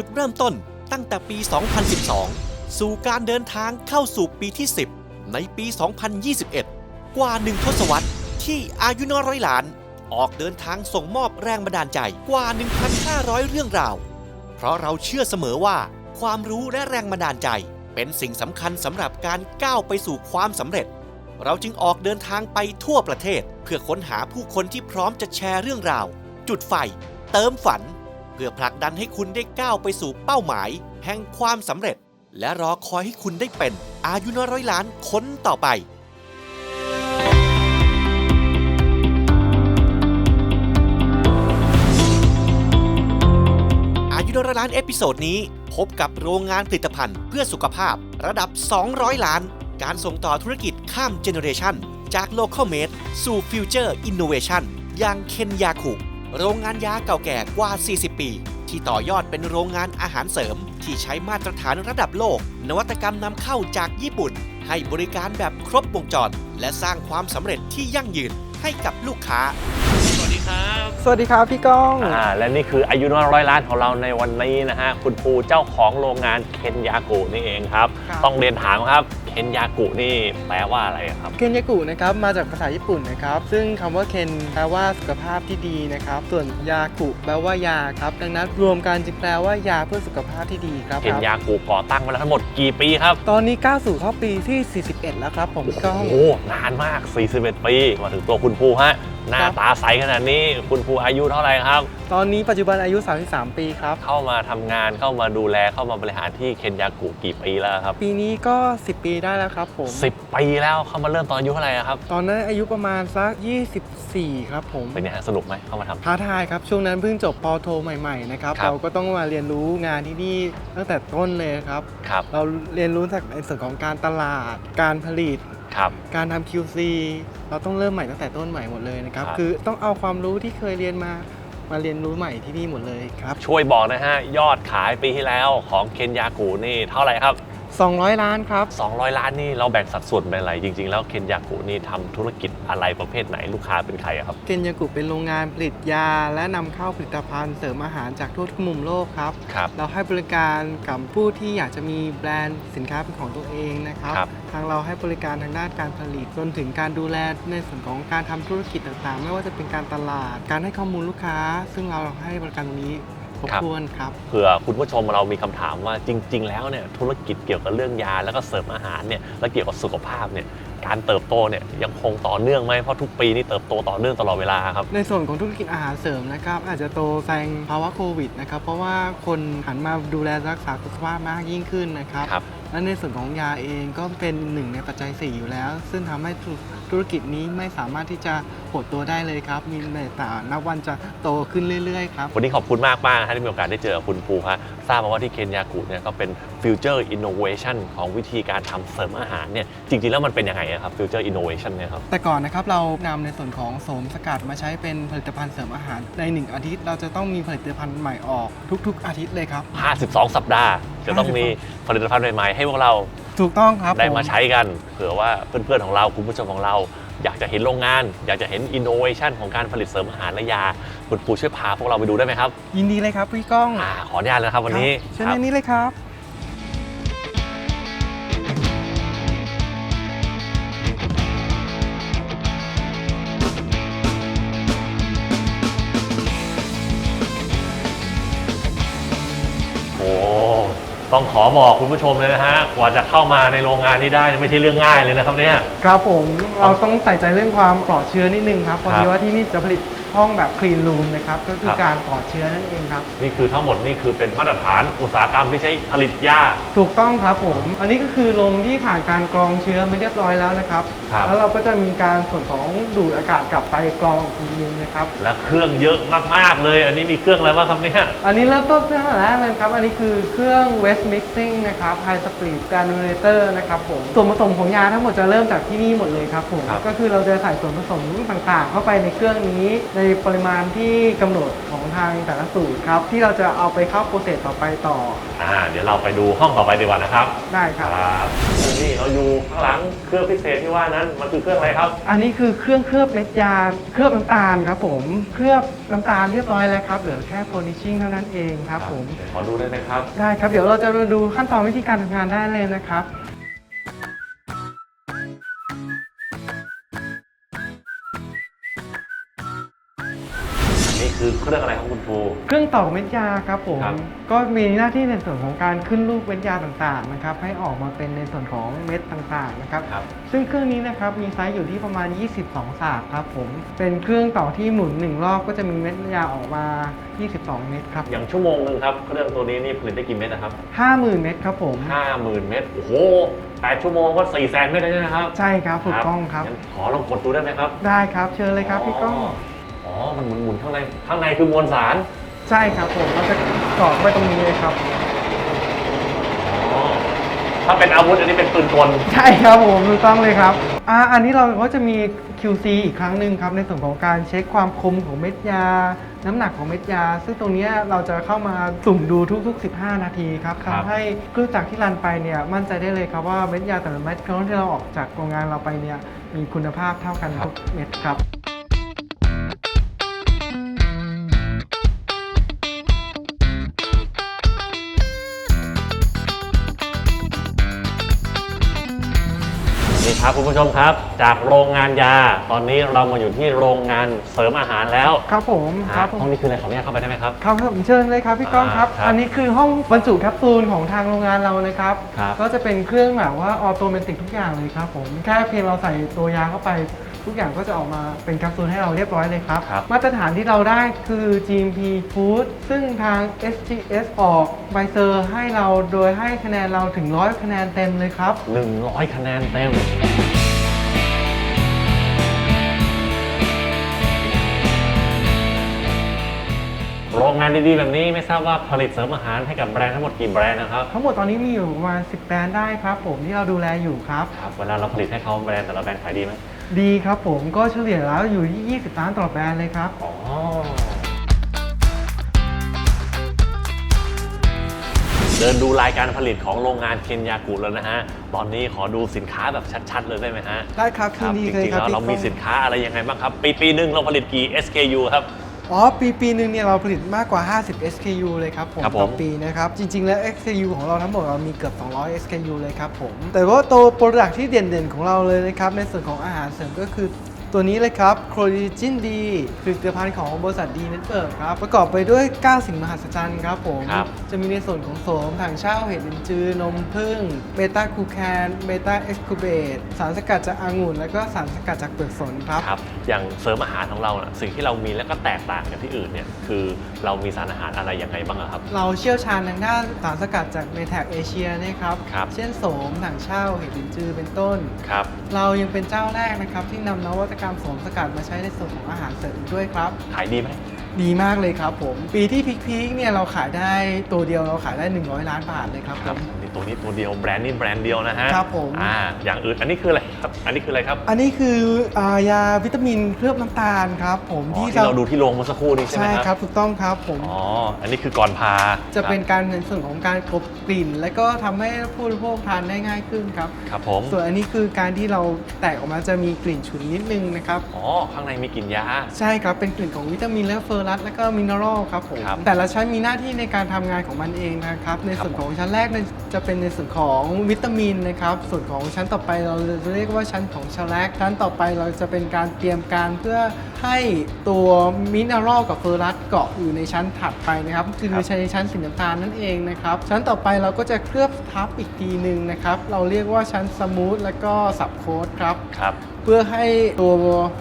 จุดเริ่มต้นตั้งแต่ปี 2012 สู่การเดินทางเข้าสู่ปีที่ 10 ในปี 2021 กว่าหนึ่งทศวรรษที่อายุน้อยร้อยล้าน ออกเดินทางส่งมอบแรงบันดาลใจกว่า 1,500 เรื่องราว เพราะเราเชื่อเสมอว่า ความรู้และแรงบันดาลใจ เป็นสิ่งสำคัญสำหรับการก้าวไปสู่ความสำเร็จ เราจึงออกเดินทางไปทั่วประเทศ เพื่อค้นหาผู้คนที่พร้อมจะแชร์เรื่องราว จุดไฟ เติมฝัน พื่อผลักดันให้คุณได้ก้าวไปสู่เป้าหมาย แห่งความสำเร็จ และรอคอยให้คุณได้เป็น อายุน้อยร้อยล้านคนต่อไปอายุน้อยร้อยล้านเอพิโซดนี้ พบกับโรงงานผลิตภัณฑ์เพื่อสุขภาพระดับ 200 ล้าน การส่งต่อธุรกิจข้ามเจเนอเรชันจาก Local Made สู่ Future Innovation อย่างเคนยาคุ โรงงานยาเก่าแก่กว่า 40 ปี ที่ต่อยอดเป็นโรงงานอาหารเสริม ที่ใช้มาตรฐานระดับโลก นวัตกรรมนำเข้าจากญี่ปุ่น ให้บริการแบบครบวงจร และสร้างความสำเร็จที่ยั่งยืนให้กับลูกค้า สวัสดีครับ สวัสดีครับพี่ก้อง อ่าและนี่คืออายุน้อยร้อยล้านของเราในวันนี้นะฮะ คุณปูเจ้าของโรงงานเคนยากุนี่เองครับ ครับ ต้องเรียนถามครับเค นยากุนี่แปลว่าอะไรครับ เคนยากุนะครับมาจากภาษาญี่ปุ่นนะครับซึ่งคำว่าเคนแปลว่าสุขภาพที่ดีนะครับ ส่วนยากุแปลว่ายาครับดังนั้นรวมกันจึงแปลว่ายาเพื่อสุขภาพที่ดีครับเคนยากุก่อตั้งมาแล้วทั้งหมดกี่ปีครับ ตอนนี้ก้าวสู่เข้าปีที่ 41 แล้วครับผมพี่ก้องโอ้โหนานมาก 41 ปี มาถึงตัวคุณภูฮะหน้าครับตาใสขนาดนี้คุณภูอายุเท่าไหร่ครับ ตอนนี้ปัจจุบันอายุ 33 ปีครับ เข้ามาทำงานเข้ามาดูแลเข้ามาบริหารที่เคนยากุกี่ปีแล้วครับปีนี้ก็ 10 ปีได้แล้วครับผม10ปีแล้วเข้ามาเริ่มตอนอายุเท่าไหร่ครับตอนนั้นอายุประมาณสัก 24 ครับผมเป็นไงฮะสนุกไหมเข้ามาทำ ท้าทายครับช่วงนั้นเพิ่งจบปอโทใหม่ๆนะครับครับ เราก็ต้องมาเรียนรู้งานที่นี่ตั้งแต่ต้นเลยครับ ครับเราเรียนรู้จากในส่วนของการตลาด การผลิต ครับ การทำ QC เราต้องเริ่มใหม่ตั้งแต่ต้นใหม่หมดเลยนะครับ ครับ คือต้องเอาความรู้ที่เคยเรียนมา มาเรียนรู้ใหม่ที่นี่หมดเลยครับ ช่วยบอกนะฮะ ยอดขายปีที่แล้วของเคนยากูนี่เท่าไหร่ครับ 200 ล้านครับ 200 ล้านนี่เราแบ่งสัดส่วนเป็นอะไรจริง ๆ แล้วเคนยากุนี่ทำธุรกิจอะไรประเภทไหนลูกค้าเป็นใครอะครับเกนยากุเป็นโรงงานผลิตยา และนำเข้าผลิตภัณฑ์เสริมอาหารจากทั่วทุกมุมโลกครับ ครับ เราให้บริการกับผู้ที่อยากจะมีแบรนด์สินค้าเป็นของตัวเองนะครับ ครับ ทางเราให้บริการทางด้านการผลิตจนถึงการดูแลในส่วนของการทำธุรกิจต่างๆ ไม่ว่าจะเป็นการตลาด การให้ข้อมูลลูกค้า ซึ่งเราให้บริการตรงนี้ ครบถ้วนครับเผื่อคุณผู้ชมเรามีคำถามว่าจริง ๆ แล้วเนี่ยธุรกิจเกี่ยวกับเรื่องยาแล้วก็เสริมอาหารเนี่ยและเกี่ยวกับสุขภาพเนี่ยการเติบโตเนี่ยยังคงต่อเนื่องไหมเพราะทุกปีนี่เติบโตต่อเนื่องตลอดเวลาครับในส่วนของธุรกิจอาหารเสริมนะครับอาจจะโตแซงภาวะโควิดนะครับเพราะว่าคนหันมาดูแลรักษาสุขภาพมากยิ่งขึ้นนะครับครับและในส่วนของยาเองก็เป็นหนึ่งในปัจจัย 4 อยู่แล้ว ซึ่งทำให้ธุธุรกิจนี้ไม่สามารถที่จะหดตัวได้เลยครับ มีแต่นับวันจะโตขึ้นเรื่อยๆครับ วันนี้ขอบคุณมากมากๆนะฮะที่มีโอกาสได้เจอกับคุณภูฮะทราบมาว่าที่เคนยากุเนี่ยก็เป็น Future Innovation ของวิธีการทำเสริมอาหารเนี่ยจริงๆแล้วมันเป็นยังไงอะครับ Future Innovation เนี่ยครับแต่ก่อนนะครับเรานำในส่วนของโสมสกัดมาใช้เป็นผลิตภัณฑ์เสริมอาหารใน 1 อาทิตย์ เราจะต้องมีผลิตภัณฑ์ใหม่ออกทุก ๆ อาทิตย์เลยครับ52 สัปดาห์ จะต้องมีผลิตภัณฑ์ใหม่ๆให้พวกเราถูกต้องครับได้มาผใช้กัน เผื่อว่าเพื่อนๆของเราคุณผู้ชมของเรา อยากจะเห็นโรงงาน อยากจะเห็น innovation ของการผลิตเสริมอาหารและยาคุณปูช่วยพาพวกเราไปดูได้ไหมครับยินดีเลยครับพี่ก้องอ่าขออนุญาตเลยนะครับวันนี้ครับเชิญครับในนี้เลยครับ ต้องขอบอกคุณผู้ชมเลยนะฮะกว่าจะเข้ามาในโรงงานนี้ได้ไม่ใช่เรื่องง่ายเลยนะครับเนี่ย ครับผมเราต้องใส่ใจเรื่องความปลอดเชื้อนิดนึงครับเพราะครับดีว่าที่นี่จะผลิต ห้องแบบคลีนรูมนะครับก็คืคอรับ การปลอดเชื้อนั่นเองครับ นี่คือทั้งหมดนี่คือเป็นมาตรฐานอุตสาหกรรมที่ใช้ผลิตยา ถูกต้องครับผม อันนี้ก็คือโรงที่ผ่านการกรองเชื้อมาเรียบร้อยแล้วนะครับ ครับ แล้วเราก็จะมีการส่วนของดูดอากาศกลับไปกรองอีกทีนึงนะครับ และเครื่องเยอะมากๆเลย อันนี้มีเครื่องอะไรบ้างครับเนี่ย อันนี้เริ่มต้นเครื่องแรกเลยครับ อันนี้คือเครื่อง West Mixing นะครับ High Speed Granulator นะครับผม ส่วนผสมของยาทั้งหมดจะเริ่มจากที่นี่หมดเลยครับผม ครับ ก็คือเราจะใส่ส่วนผสมต่างๆ เข้าไปในเครื่องนี้ในในปริมาณที่กำหนดของทางแต่ละสูตรครับ ที่เราจะเอาไปเข้าโปรเซสต่อไปต่ออ่าเดี๋ยวเราไปดูห้องต่อไปดีกว่านะครับได้ครับครับนี่เราอยู่ข้างหลังเครื่องพิเศษที่ว่านั้นมันคือเครื่องอะไรครับ อันนี้คือเครื่องเคลือบเม็ดยาเคลือบน้ำตาลครับผมเคลือบน้ำตาลเรียบร้อยแล้วครับเหลือแค่โพนิชชิ่งเท่านั้นเองครับผมเดี๋ยวขอดูได้ไหมครับ ได้ครับ เดี๋ยวเราจะมาดูขั้นตอนวิธีการทำงานได้เลยนะครับ นนี้คือเครื่องอะไรครับคุณครู เครื่องต่อกเม็ดยาครับผม ครับ ก็มีหน้าที่ในส่วนของการขึ้นรูปเม็ดยาต่างๆนะครับให้ออกมาเป็นในส่วนของเม็ดต่างๆนะครับ ครับ ซึ่งเครื่องนี้นะครับมีไซส์อยู่ที่ประมาณ 22ศาสตร์ครับผม เป็นเครื่องต่อที่หมุนหนึ่งรอบก็จะมีเม็ดยาออกมา 22 เม็ดครับอย่างชั่วโมงหนึ่งครับ เครื่องตัวนี้นี่ผลิตได้กี่เม็ดนะครับ50,000 เม็ดครับผมห้าหมื่นเม็ดโอ้โหแปดชั่วโมงก็สี่แสนเม็ดเลยนะครับใช่ครับถูกต้องครับ งั้นขอลองกดดูได้ไหมครับได้ครับเชิญเลยครับพี่ก้องอ๋อ มันหมุนหมุนๆข้างใน ข้างในคือมวลสาร ใช่ครับผมเราจะกรอกไว้ตรงนี้เลยครับ อ๋อ ถ้าเป็นอาวุธอันนี้เป็นปืนกล ใช่ครับผมถูกต้องเลยครับอ่าอันนี้เราก็จะมี QC อีกครั้งหนึ่งครับในส่วนของการเช็คความคมของเม็ดยา น้ำหนักของเม็ดยา ซึ่งตรงเนี้ยเราจะเข้ามาสุ่มดูทุกๆ 15 นาทีครับครับ ทำให้เครื่องจักรที่รันไปเนี่ยมั่นใจได้เลยครับว่าเม็ดยาแต่ละเม็ดที่เราออกจากโรงงานเราไปเนี่ยมีคุณภาพเท่ากันทุกเม็ดครับ ครับคุณผู้ชมครับ จากโรงงานยา ตอนนี้เรามาอยู่ที่โรงงานเสริมอาหารแล้วครับผมครับผมห้องนี้คืออะไรขออนุญาตเข้าไปได้ไหมครับ ครับผมเชิญเลยครับพี่ก้องครับ อ่าครับอันนี้คือห้องบรรจุแคปซูลของทางโรงงานเรานะครับ ครับ ก็จะเป็นเครื่องแบบว่าออโตเมติกทุกอย่างเลยครับผม แค่เพียงเราใส่ตัวยาเข้าไป ทุกอย่างก็จะออกมาเป็นแคปซูลให้เราเรียบร้อยเลยครับ ครับมาตรฐานที่เราได้คือ GMP Food ซึ่งทาง SGS ออกใบเซอร์ให้เราโดยให้คะแนนเราถึงร้อยคะแนนเต็มเลยครับ 100 คะแนนเต็ม โรงงานดีๆ แบบนี้ไม่ทราบว่าผลิตเสริมอาหารให้กับแบรนด์ทั้งหมดกี่แบรนด์นะครับ ทั้งหมดตอนนี้มีอยู่ประมาณ10แบรนด์ได้ครับผมที่เราดูแลอยู่ครับ ครับ เวลาเราผลิตให้เขาแบรนด์แต่ละแบรนด์ขายดีไหม ดีครับผมก็เฉลี่ยแล้วอยู่ที่20ล้านต่อแบรนด์เลยครับ อ๋อ เดินดูรายการผลิตของโรงงานเคนยากุแล้วนะฮะ ตอนนี้ขอดูสินค้าแบบชัดๆ เลยได้ไหมฮะได้ครับครัยินดีจเลยริงๆครับแล้วเราพี่มีก้อง สินค้าอะไรยังไงบ้างครับ ปีปีหนึ่งเราผลิตกี่ SKU ครับ อ๋อ ปีปีหนึ่งเนี่ยเราผลิตมากกว่า 50 SKU เลยครับผมครับผม ต่อปีนะครับ จริง ๆ แล้ว SKU ของเราทั้งหมดเรามีเกือบ 200 SKU เลยครับผม แต่ว่าตัวโปรดักที่เด่นๆ ของเราเลยนะครับ ในส่วนของอาหารเสริมก็คือ ตัวนี้เลยครับโคลิจินดีคือเกลือพันธุ์ของบริษัทดีเน็ตเวิร์กครับ ประกอบไปด้วย 9 สิ่งมหัศจรรย์ครับผม ครับจะมีในส่วนของโสมถังเช่าเห็ดลินจือ นมผึ้งเบต้าคูแคนเบต้าเอ็กซ์คูเบตสารสกัดจากองุ่น และก็สารสกัดจากเปลือกสนครับ ครับ อย่างเสริมอาหารของเราน่ะสิ่งที่เรามีแล้วก็แตกต่างจากที่อื่นเนี่ยคือเรามีสารอาหารอะไรยังไงบ้างอะครับ เราเชี่ยวชาญทางด้านสารสกัดจากในแถบเอเชียนะครับ ครับ เช่นโสมถังเช่าเห็ดลินจือเป็นต้น ครับ เรายังเป็นเจ้าแรกนะครับที่นำนวัตกรรมโสมสกัดมาใช้ในส่วนของอาหารเสริมด้วยครับ ขายดีไหม ดีมากเลยครับผม ปีที่พีคๆเนี่ยเราขายได้ตัวเดียวเราขายได้ 100 ล้านบาทเลยครับคผรับมนี่ ตัวนี้ตัวเดียวแบรนด์นี้แบรนด์เดียวนะฮะครับผม อ่าอย่างอื่นอันนี้คืออะไรครับอันนี้คืออะไรครับอันนี้คืออายาวิตามินเคลือบน้ำตาลครับผมอ๋อที่ที่เราดูที่โรงเมื่อสักครู่นี้ใช่ไหมใช่คครัรับบ ถูกต้องครับผม อ๋อ อันนี้คือก่อนพาจะเป็นครับการในส่วนของการกลบกลิ่น และก็ทำให้ผู้บริโภคทานได้ง่ายขึ้นครับ ครับผม ส่วนอันนี้คือการที่เราแตกออกมาจะมีกลิ่นฉุนนิดนึงนะครับ อ๋อ ข้างในมีกลิ่นยา ใช่ครับ เป็นกลิ่นของวิตามินและเฟอร์รัสและก็มินเนอรัลครับผม ครับแต่ละชั้นมีหน้าที่ในการทำงานของมันเองนะครับ ในส่วนของชั้นแรกเนี่ยจะะเป็นในส่วนของวิตามินนะครับ ส่วนของชั้นต่อไปเราจะเรียกว่าชั้นของชาแลกชั้นต่อไปเราจะเป็นการเตรียมการเพื่อให้ตัวมินเนอรัลกับเฟอร์รัสเกาะอยู่ในชั้นถัดไปนะครับคือในชั้นสีน้ำตาลนั่นเองนะครับ ชั้นต่อไปเราก็จะเคลือบทับอีกทีหนึ่งนะครับ เราเรียกว่าชั้นสมูทและก็สับโค้ดครับครับเพื่อให้ตัว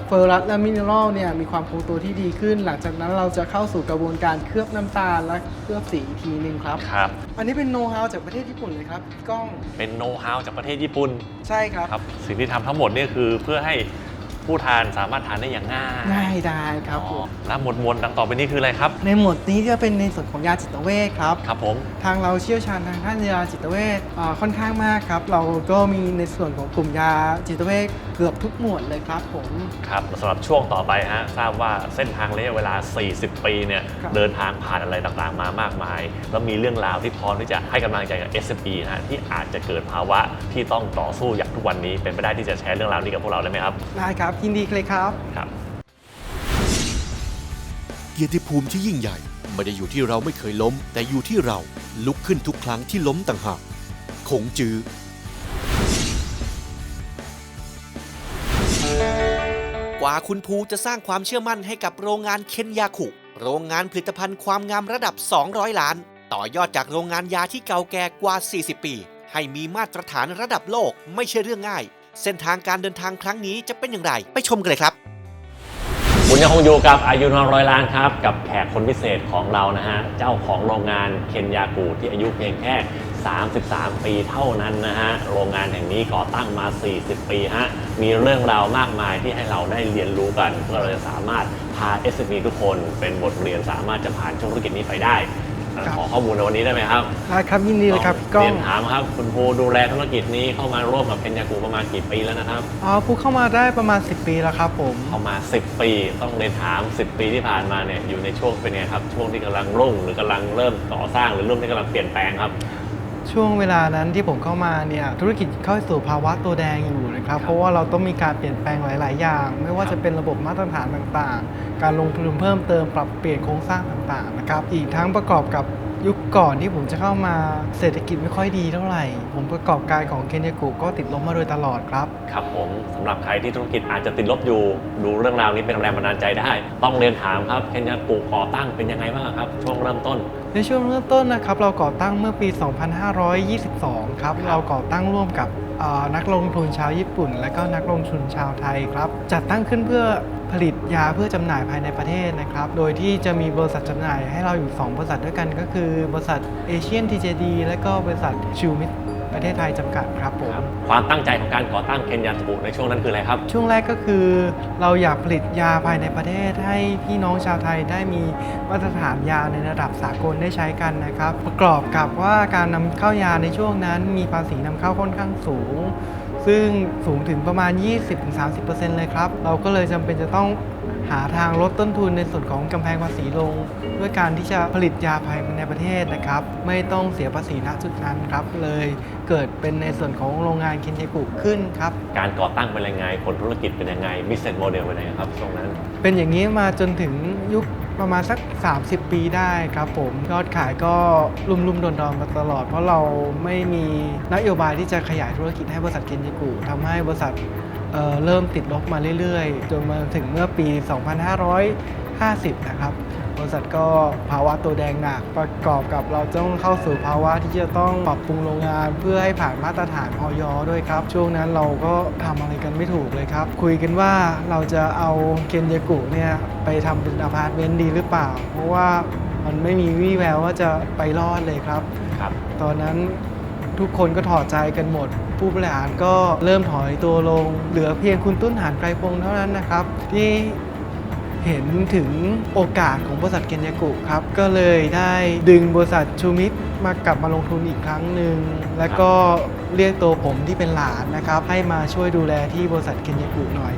เฟอร์รัสและมินเนอรัลเนี่ยมีความคงตัวที่ดีขึ้น หลังจากนั้นเราจะเข้าสู่กระบวนการเคลือบน้ำตาลและเคลือบสีอีกทีหนึ่งครับครับอันนี้เป็นโน้ตฮาวจากประเทศญี่ปุ่นเลยครับพี่ก้องเป็นโน้ตฮาวจากประเทศญี่ปุ่นใช่ครับครับสิ่งที่ทำทั้งหมดนี่คือเพื่อให้ ผู้ทานสามารถทานได้อย่างง่ายง่ายได้ครับผมอ๋อแล้วหมวดหมวดดังต่อไปนี้คืออะไรครับ ในหมวดนี้จะเป็นในส่วนของยาจิตเวชครับ ครับผม ทางเราเชี่ยวชาญทางด้านยาจิตเวชอ่าค่อนข้างมากครับ เราก็มีในส่วนของกลุ่มยาจิตเวชเกือบทุกหมวดเลยครับผม ครับสำหรับช่วงต่อไปฮะทราบว่าเส้นทางระยะเวลา 40 ปีเนี่ยครับ เดินทางผ่านอะไรต่างๆ มามากมาย แล้วมีเรื่องราวที่พร้อมที่จะให้กำลังใจกับ SME นะฮะที่อาจจะเกิดภาวะที่ต้องต่อสู้อย่างทุกวันนี้เป็นไปได้ที่จะแชร์เรื่องราวนี้กับพวกเราได้ไหมครับ ได้ครับยินดีเลยครับ ครับเกียรติภูมิที่ยิ่งใหญ่ ไม่ได้อยู่ที่เราไม่เคยล้ม แต่อยู่ที่เราลุกขึ้นทุกครั้งที่ล้มต่างหากคงจือกว่าคุณภูจะสร้างความเชื่อมั่นให้กับโรงงานเคนยาคุโรงงานผลิตภัณฑ์ความงามระดับ 200 ล้าน ต่อยอดจากโรงงานยาที่เก่าแก่กว่า 40 ปี ให้มีมาตรฐานระดับโลกไม่ใช่เรื่องง่าย เส้นทางการเดินทางครั้งนี้จะเป็นอย่างไร ไปชมกันเลยครับคุณยังคงอยู่กับอายุนร้อยล้านครับ กับแขกคนพิเศษของเรานะฮะ เจ้าของโรงงานเคนยากูที่อายุเพียงแค่ 33 ปีเท่านั้นนะฮะ โรงงานแห่งนี้ก่อตั้งมา 40 ปีฮะ มีเรื่องราวมากมายที่ให้เราได้เรียนรู้กันเพื่อเราจะสามารถพา SME ทุกคนเป็นบทเรียนสามารถจะผ่านช่วงธุรกิจนี้ไปได้ ครับ ขอข้อมูลในวันนี้ได้ไหมครับได้ครับยินดีเลยครับพี่ก้อเรีงยนถามครับ คุณภูดูแลธุรกิจนี้เข้ามาร่วมกับเคนยากูประมาณกี่ปีแล้วนะครับ อ๋อผู้เข้ามาได้ประมาณ 10 ปีแล้วครับผม เข้ามา 10 ปี ต้องเรียนถาม 10 ปีที่ผ่านมาเนี่ยอยู่ในช่วงเป็นไงครับ ช่วงที่กำลังรุ่งหรือกำลังเริ่มก่อสร้างหรือเริ่มที่กำลังเปลี่ยนแปลงครับ ช่วงเวลานั้นที่ผมเข้ามาเนี่ยธุรกิจเข้าสู่ภาวะตัวแดงอยู่นะครับเพราะว่าเราต้องมีการเปลี่ยนแปลงหลาย ๆ อย่าง ไม่ว่าจะเป็นระบบมาตรฐานต่างๆ การลงทุนเพิ่มเติมปรับเปลี่ยนโครงสร้างต่างๆนะครับอีกทั้งประกอบกับยุคก่อนที่ผมจะเข้ามาเศรษฐกิจไม่ค่อยดีเท่าไหร่ ผมประกอบการของเคนยากุก็ติดลบมาโดยตลอดครับ ครับผมสำหรับใครที่ธุรกิจอาจจะติดลบอยู่ ดูเรื่องราวนี้เป็นแรงบันดาลใจได้ ต้องเรียนถามครับเคนยากุก่อตั้งเป็นยังไงบ้างครับ ช่วงเริ่มต้น ในช่วงเริ่มต้นนะครับ เราก่อตั้งเมื่อปี 2522 ครับครับเราก่อตั้งร่วมกับเอ่อนักลงทุนชาวญี่ปุ่น และก็นักลงทุนชาวไทยครับ จัดตั้งขึ้นเพื่อผลิตยาเพื่อจำหน่ายภายในประเทศนะครับ โดยที่จะมีบริษัทจำหน่ายให้เราอยู่ 2 บริษัทด้วยกันก็คือบริษัทเอเชียนทีเจดีและก็บริษัทชูมิต ประเทศไทยจำกัดครับผมครับความตั้งใจของการก่อตั้งเคนยากุในช่วงนั้นคืออะไรครับ ช่วงแรกก็คือเราอยากผลิตยาภายในประเทศให้พี่น้องชาวไทยได้มีมาตรฐานยาในระดับสากลได้ใช้กันนะครับ ประกอบกับว่าการนำเข้ายาในช่วงนั้น มีภาษีนำเข้าค่อนข้างสูง ซึ่งสูงถึงประมาณ 20-30%เลยครับ เราก็เลยจำเป็นจะต้อง หาทางลดต้นทุนในส่วนของกำแพงภาษีลง ด้วยการที่จะผลิตยาภายในประเทศนะครับ ไม่ต้องเสียภาษีณจุดนั้นครับ เลยเกิดเป็นในส่วนของโรงงานเคนเทกุขึ้นครับ การก่อตั้งเป็นยังไง ผลธุรกิจเป็นยังไงบิสเนสโมเดลเป็นยังไงครับช่วงนั้น เป็นอย่างนี้มาจนถึงยุคประมาณสัก 30 ปีได้ครับผมยอดขายก็รุ่มรุ่มๆดอนดอนๆมาตลอด เพราะเราไม่มีนโยบายที่จะขยายธุรกิจให้บริษัทเคนจิกุทำให้บริษัท เอ่อเริ่มติดลบมาเรื่อยๆ จนมาถึงเมื่อปี 2550 นะครับ บริษัทก็ภาวะตัวแดงหนักประกอบกับเราต้องเข้าสู่ภาวะที่จะต้องปรับปรุงโรงงาน เพื่อให้ผ่านมาตรฐานออยด้วยครับ ช่วงนั้นเราก็ทำอะไรกันไม่ถูกเลยครับ คุยกันว่าเราจะเอาเคนยากุเนี่ยไปทำเป็นอพาร์ตเมนต์ดีหรือเปล่า เพราะว่ามันไม่มีวี่แววว่าจะไปรอดเลยครับครับตอนนั้น ทุกคนก็ถอดใจกันหมด ผู้บริหารก็เริ่มถอยตัวลง เหลือเพียงคุณตุ้นหานไกรพงษ์เท่านั้นนะครับ ที่เห็นถึงโอกาสของบริษัทเกนยากุครับ ก็เลยได้ดึงบริษัทชูมิตมากลับมาลงทุนอีกครั้งหนึ่ง แล้วก็เรียกตัวผมที่เป็นหลานนะครับ ให้มาช่วยดูแลที่บริษัทเกนยากุหน่อย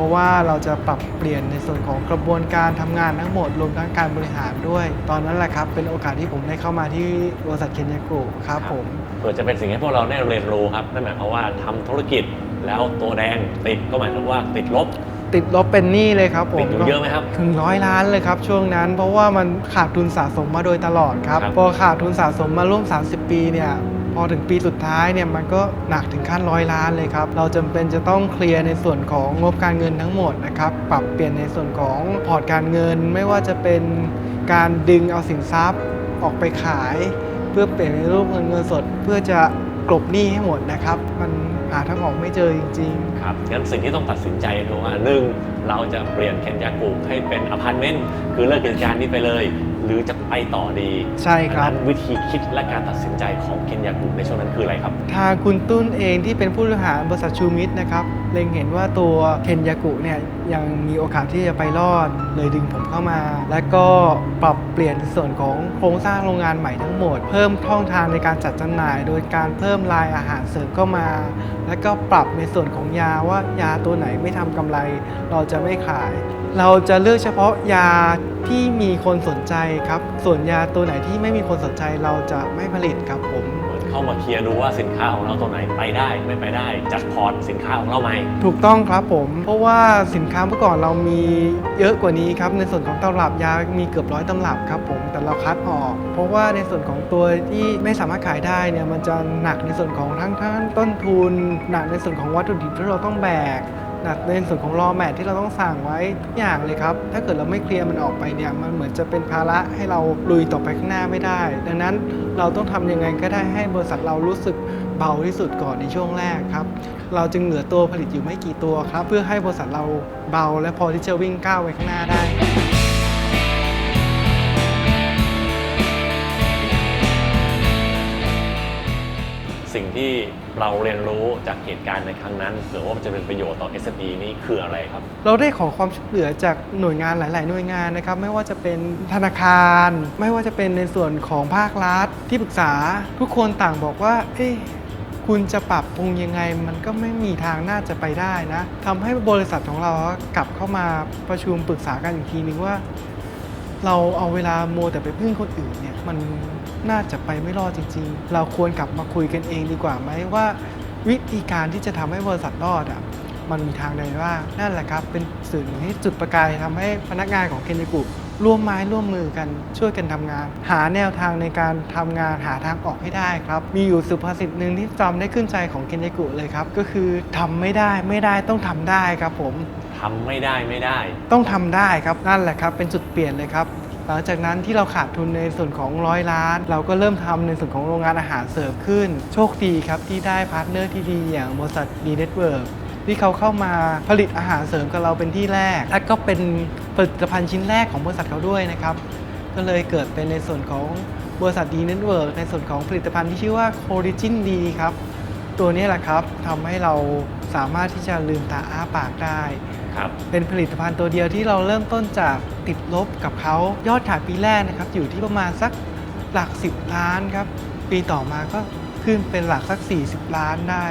รับเพราะว่าเราจะปรับเปลี่ยนในส่วนของกระบวนการทำงานทั้งหมดรวมทั้งการบริหารด้วย ตอนนั้นแหละครับเป็นโอกาสที่ผมได้เข้ามาที่บริษัทเคนยากุครับผมเพื่อจะเป็นสิ่งให้พวกเราได้เรียนรู้ครับนั่นหมายความว่าทำธุรกิจแล้วตัวแดงติดก็หมายถึงว่าติดลบติดลบเป็นหนี้เลยครับผมติดอยู่เยอะไหมครับถึงร้อยล้านเลยครับช่วงนั้น เพราะว่ามันขาดทุนสะสมมาโดยตลอดครับครับพอขาดทุนสะสมมาร่วม 30 ปีเนี่ย พอถึงปีสุดท้ายเนี่ยมันก็หนักถึงขั้นร้อยล้านเลยครับ เราจำเป็นจะต้องเคลียร์ในส่วนของงบการเงินทั้งหมดนะครับ ปรับเปลี่ยนในส่วนของพอร์ตการเงิน ไม่ว่าจะเป็นการดึงเอาสินทรัพย์ออกไปขาย เพื่อเปลี่ยนในรูปเงินเงินสด เพื่อจะกลบหนี้ให้หมดนะครับ มันหาทางออกไม่เจอจริงๆ ครับ งั้นสิ่งที่ต้องตัดสินใจคือว่าหนึ่งเราจะเปลี่ยนเคนยากุให้เป็นอพาร์ตเมนต์ คือเลิกกิจการนี้ไปเลย หรือจะไปต่อดีใช่ครับ ดังนั้นวิธีคิดและการตัดสินใจของเคนยากุในช่วงนั้นคืออะไรครับ ทางคุณตุ้นเองที่เป็นผู้บริหารบริษัทชูมิตรนะครับ เล็งเห็นว่าตัวเคนยากุเนี่ยยังมีโอกาสที่จะไปรอด เลยดึงผมเข้ามา และก็ปรับเปลี่ยนส่วนของโครงสร้างโรงงานใหม่ทั้งหมด เพิ่มช่องทางในการจัดจำหน่าย โดยการเพิ่มลายอาหารเสริมเข้ามา และก็ปรับในส่วนของยาว่ายาตัวไหนไม่ทำกำไร เราจะไม่ขาย เราจะเลือกเฉพาะยาที่มีคนสนใจครับ ส่วนยาตัวไหนที่ไม่มีคนสนใจเราจะไม่ผลิตครับผม เหมือนเข้ามาเคลียร์ดูว่าสินค้าของเราตัวไหนไปได้ไม่ไปได้ จัดพอร์ตสินค้าของเราใหม่ ถูกต้องครับผม เพราะว่าสินค้าเมื่อก่อนเรามีเยอะกว่านี้ครับ ในส่วนของตำรับยา มีเกือบร้อยตำรับครับผม แต่เราคัดออก เพราะว่าในส่วนของตัวที่ไม่สามารถขายได้เนี่ยมันจะหนักในส่วนของทั้งทั้งต้นทุน หนักในส่วนของวัตถุดิบที่เราต้องแบก หนักในส่วนของรอแมทที่เราต้องสั่งไว้ทุกอย่างเลยครับ ถ้าเกิดเราไม่เคลียร์มันออกไปเนี่ย มันเหมือนจะเป็นภาระให้เราลุยต่อไปข้างหน้าไม่ได้ ดังนั้นเราต้องทำยังไงก็ได้ให้บริษัทเรารู้สึกเบาที่สุดก่อนในช่วงแรกครับ เราจึงเหลือตัวผลิตอยู่ไม่กี่ตัวครับ เพื่อให้บริษัทเราเบาและพอที่จะวิ่งก้าวไปข้างหน้าได้ สิ่งที่เราเรียนรู้จากเหตุการณ์ในครั้งนั้นหรือว่ามันจะเป็นประโยชน์ต่อ SME นี่คืออะไรครับ เราได้ขอความช่วยเหลือจากหน่วยงานหลาย ๆ หน่วยงานนะครับ ไม่ว่าจะเป็นธนาคาร ไม่ว่าจะเป็นในส่วนของภาครัฐที่ปรึกษา ทุกคนต่างบอกว่า เอ๊ะคุณจะปรับปรุงยังไงมันก็ไม่มีทางน่าจะไปได้นะทำให้บริษัทของเรากลับเข้ามาประชุมปรึกษากันอีกทีนึงว่า เราเอาเวลาโมแต่ไปพึ่งคนอื่นเนี่ยมัน น่าจะไปไม่รอดจริง ๆ เราควรกลับมาคุยกันเองดีกว่าไหมว่า วิธีการที่จะทำให้บริษัทรอดอะมันมีทางใดบ้างนั่นแหละครับ เป็นสื่อหนึ่งที่จุดประกายทำให้พนักงานของเคนจิกุร่วมไม้ร่วมมือกันช่วยกันทำงาน หาแนวทางในการทำงานหาทางออกให้ได้ครับ มีอยู่สุภาษิตหนึ่งที่จำได้ขึ้นใจของเคนจิกุเลยครับ ก็คือทำไม่ได้ไม่ได้ต้องทำได้ครับผมทำไม่ได้ไม่ได้ ต้องทำได้ครับนั่นแหละครับ เป็นจุดเปลี่ยนเลยครับ หลังจากนั้นที่เราขาดทุนในส่วนของร้อยล้าน เราก็เริ่มทำในส่วนของโรงงานอาหารเสริมขึ้น โชคดีครับที่ได้พาร์ทเนอร์ที่ดีอย่างบริษัทดีเน็ตเวิร์กที่เขาเข้ามาผลิตอาหารเสริมกับเราเป็นที่แรก และก็เป็นผลิตภัณฑ์ชิ้นแรกของบริษัทเขาด้วยนะครับ ก็เลยเกิดเป็นในส่วนของบริษัทดีเน็ตเวิร์กในส่วนของผลิตภัณฑ์ที่ชื่อว่าโคริจินดีครับ ตัวนี้แหละครับทำให้เราสามารถที่จะลืมตาอ้าปากได้ ครับเป็นผลิตภัณฑ์ตัวเดียวที่เราเริ่มต้นจากติดลบกับเขายอดขายปีแรกนะครับอยู่ที่ประมาณสักหลัก 10 ล้านครับ ปีต่อมาก็ขึ้นเป็นหลักสัก 40 ล้านได้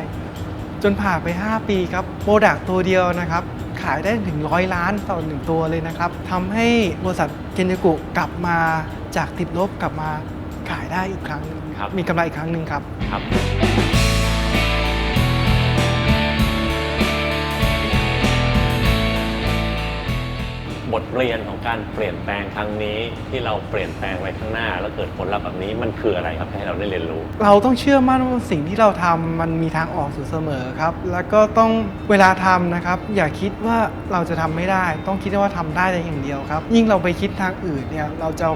จนผ่านไป 5 ปีครับโปรดักตัวเดียวนะครับ ขายได้ถึงร้อยล้านต่อหนึ่งตัวเลยนะครับทำให้บริษัทเคนยกุกลับมาจากติดลบกลับมาขายได้อีกครั้งหนึ่งครับมีกำไรอีกครั้งหนึ่งครับครับ บทเรียนของการเปลี่ยนแปลงครั้งนี้ ที่เราเปลี่ยนแปลงไว้ข้างหน้า แล้วเกิดผลลัพธ์แบบนี้มันคืออะไรครับให้เราได้เรียนรู้ เราต้องเชื่อมั่นว่าสิ่งที่เราทำมันมีทางออกสู่เสมอครับ แล้วก็ต้องเวลาทำนะครับ อย่าคิดว่าเราจะทำไม่ได้ ต้องคิดว่าทำได้แต่อย่างเดียวครับ ยิ่งเราไปคิดทางอื่นเนี่ยเราจะ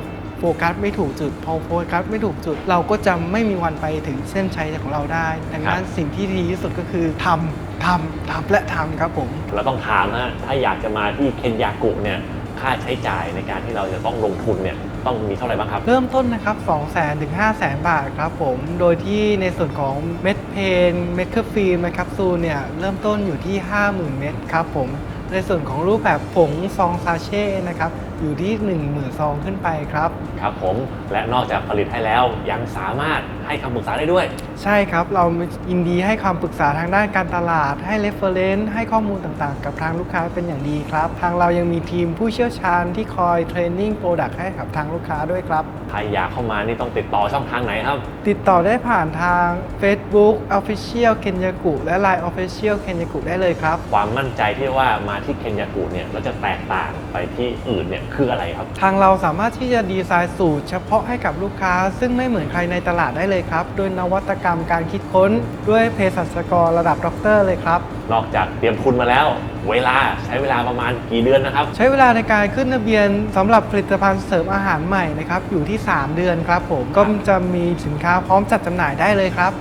ฟกัสไม่ถูกจุด พอโฟกัสไม่ถูกจุด เราก็จะไม่มีวันไปถึงเส้นชัยของเราได้ดังนั้นสิ่งที่ดีที่สุดก็คือทำทำทำและทำครับผม เราต้องถามนะถ้าอยากจะมาที่เคนยากุเนี่ยค่าใช้จ่ายในการที่เราจะต้องลงทุนเนี่ยต้องมีเท่าไหร่บ้างครับ เริ่มต้นนะครับ 2 0 0 0 0 0ถึง5 0 0 0 0 0 บาทครับผม โดยที่ในส่วนของเม็ดเพนเม็ดเคอร์ฟิล์มนะครับซูลเนี่ยเริ่มต้นอยู่ที่ 50,000 เม็ดครับผม ในส่วนของรูปแบบผงซองซาเช่นะครับ อยู่ที่ 10,000ซองขึ้นไปครับ ครับผมและนอกจากผลิตให้แล้วยังสามารถให้คำปรึกษาได้ด้วย ใช่ครับ เรายินดีให้ความปรึกษาทางด้านการตลาด ให้ reference ให้ข้อมูลต่างๆ กับทางลูกค้าเป็นอย่างดีครับ ทางเรายังมีทีมผู้เชี่ยวชาญที่คอยเทรนนิ่งโปรดักต์ให้กับทางลูกค้าด้วยครับ ใครอยากเข้ามานี่ต้องติดต่อช่องทางไหนครับ ติดต่อได้ผ่านทาง Facebook Official เคนยากุและ Line Official เคนยากุได้เลยครับ ความมั่นใจที่ว่ามาที่เคนยากุเนี่ยเราจะแตกต่างไปที่อื่นเนี่ยคืออะไรครับ ทางเราสามารถที่จะดีไซน์สูตร เฉพาะให้กับลูกค้า ซึ่งไม่เหมือนใครในตลาดได้เลยครับโดยนวัตกรรมการคิดค้นด้วยเภสัชกรระดับด็อกเตอร์เลยครับ นอกจากเตรียมทุนมาแล้ว เวลาใช้เวลาประมาณกี่เดือนนะครับ ใช้เวลาในการขึ้นทะเบียนสำหรับผลิตภัณฑ์เสริมอาหารใหม่นะครับอยู่ที่ 3 เดือนครับผมก็จะมีสินค้าพร้อมจัดจำหน่ายได้เลยครับ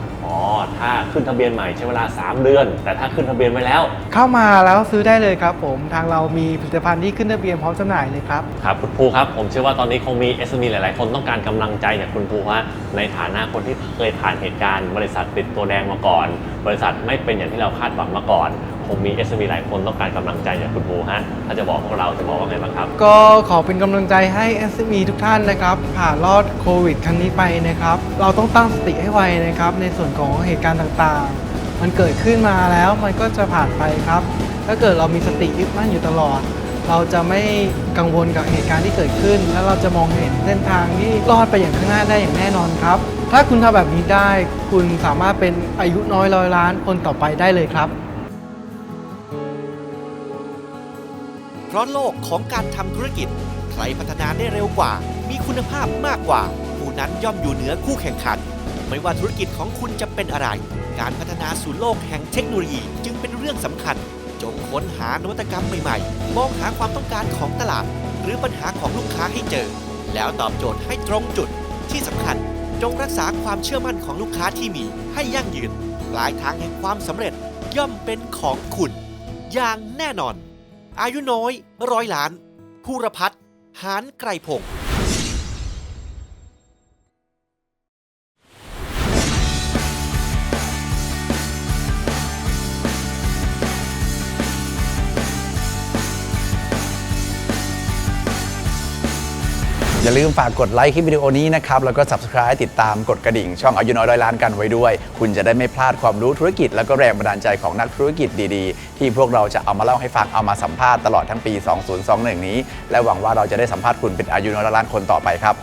อ๋อถ้าขึ้นทะเบียนใหม่ใช้เวลา 3 เดือน แต่ถ้าขึ้นทะเบียนไว้แล้ว เข้ามาแล้วซื้อได้เลยครับผมทางเรามีผลิตภัณฑ์ที่ขึ้นทะเบียนพร้อมจำหน่ายเลยครับ ครับคุณภูครับ ผมเชื่อว่าตอนนี้คงมี SME หลายๆ คนต้องการกำลังใจจากคุณภูฮะในฐานะคนที่เคยผ่านเหตุการณ์ บริษัทติดตัวแดงมาก่อน บริษัทไม่เป็นอย่างที่เราคาดหวังมาก่อนค งมี SME หลายคนต้องการกำลังใจจากคุณภูฮะ ถ้าจะบอกพวกเราจะบอกว่าไงบ้างครับ ก็ขอเป็นกำลังใจให้ SME ทุกท่านนะครับ ผ่านรอดโควิดครั้งนี้ไปนะครับ เราต้องตั้งสติให้ไวนะครับ ในส่วนของเหตุการณ์ต่างๆ มันเกิดขึ้นมาแล้วมันก็จะผ่านไปครับ ถ้าเกิดเรามีสติยึดมั่นอยู่ตลอด เราจะไม่กังวลกับเหตุการณ์ที่เกิดขึ้น แล้วเราจะมองเห็นเส้นทางที่รอดไปอย่างข้างหน้าได้อย่างแน่นอนครับ ถ้าคุณทำแบบนี้ได้ คุณสามารถเป็นอายุน้อยร้อยล้านคนต่อไปได้เลยครับ เพราะโลกของการทำธุรกิจ ใครพัฒนาได้เร็วกว่า มีคุณภาพมากกว่า ผู้นั้นย่อมอยู่เหนือคู่แข่งขัน ไม่ว่าธุรกิจของคุณจะเป็นอะไร การพัฒนาสู่โลกแห่งเทคโนโลยีจึงเป็นเรื่องสำคัญ จงค้นหานวัตกรรมใหม่ๆ มองหาความต้องการของตลาด หรือปัญหาของลูกค้าให้เจอ แล้วตอบโจทย์ให้ตรงจุด ที่สำคัญ จงรักษาความเชื่อมั่นของลูกค้าที่มีให้ยั่งยืนปลายทางแห่งความสำเร็จย่อมเป็นของคุณ อย่างแน่นอน อายุน้อย ร้อยล้านภูรพัฒน์หานไกรพงศ์ อย่าลืมฝากกดไลค์คลิปวิดีโอนี้นะครับ แล้วก็ subscribe ติดตามกดกระดิ่ง ช่องอายุน้อยร้อยล้านกันไว้ด้วย คุณจะได้ไม่พลาดความรู้ธุรกิจ แล้วก็แรงบันดาลใจของนักธุรกิจดีๆ ที่พวกเราจะเอามาเล่าให้ฟังเอามาสัมภาษณ์ตลอดทั้งปี 2021 นี้ และหวังว่าเราจะได้สัมภาษณ์คุณเป็นอายุน้อยร้อยล้านคนต่อไปครับ